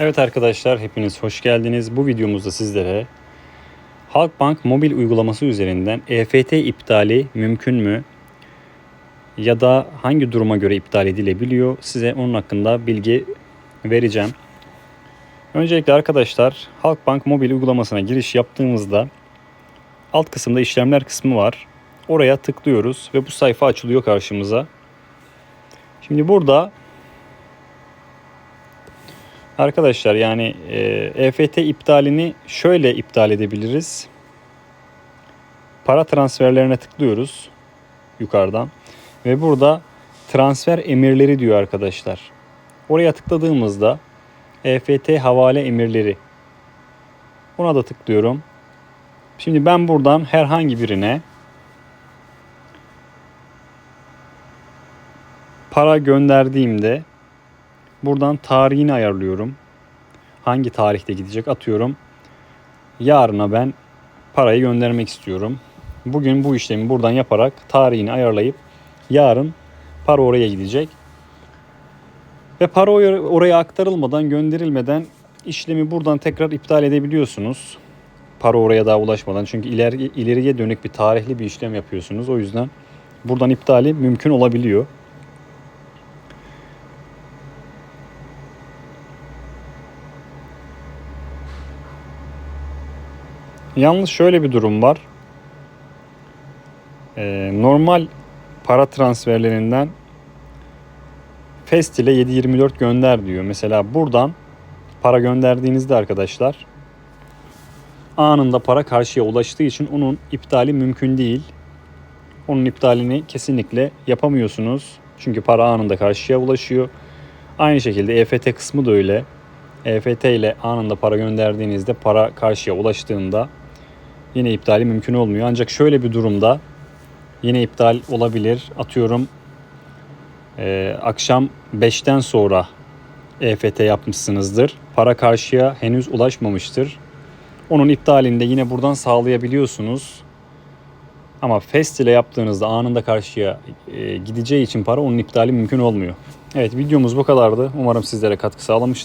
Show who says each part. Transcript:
Speaker 1: Evet arkadaşlar hepiniz hoş geldiniz. Bu videomuzda sizlere Halkbank mobil uygulaması üzerinden EFT iptali mümkün mü? Ya da hangi duruma göre iptal edilebiliyor? Size onun hakkında bilgi vereceğim. Öncelikle arkadaşlar Halkbank mobil uygulamasına giriş yaptığımızda alt kısımda işlemler kısmı var. Oraya tıklıyoruz ve bu sayfa açılıyor karşımıza. Şimdi burada Arkadaşlar yani e, EFT iptalini şöyle iptal edebiliriz. Para transferlerine tıklıyoruz yukarıdan ve burada transfer emirleri diyor arkadaşlar. Oraya tıkladığımızda EFT havale emirleri. Buna da tıklıyorum. Şimdi ben buradan herhangi birine para gönderdiğimde Buradan tarihini ayarlıyorum. Hangi tarihte gidecek atıyorum. Yarına ben parayı göndermek istiyorum. Bugün bu işlemi buradan yaparak tarihini ayarlayıp yarın para oraya gidecek. Ve para oraya aktarılmadan, gönderilmeden işlemi buradan tekrar iptal edebiliyorsunuz. Para oraya daha ulaşmadan. Çünkü ileri, ileriye dönük bir tarihli bir işlem yapıyorsunuz. O yüzden buradan iptali mümkün olabiliyor. Yalnız şöyle bir durum var. Ee, normal para transferlerinden Fest ile 724 gönder diyor. Mesela buradan para gönderdiğinizde arkadaşlar anında para karşıya ulaştığı için onun iptali mümkün değil. Onun iptalini kesinlikle yapamıyorsunuz. Çünkü para anında karşıya ulaşıyor. Aynı şekilde EFT kısmı da öyle. EFT ile anında para gönderdiğinizde para karşıya ulaştığında yine iptali mümkün olmuyor. Ancak şöyle bir durumda yine iptal olabilir. Atıyorum e, akşam 5'ten sonra EFT yapmışsınızdır. Para karşıya henüz ulaşmamıştır. Onun iptalini de yine buradan sağlayabiliyorsunuz. Ama Fest ile yaptığınızda anında karşıya e, gideceği için para onun iptali mümkün olmuyor. Evet videomuz bu kadardı. Umarım sizlere katkı sağlamıştır.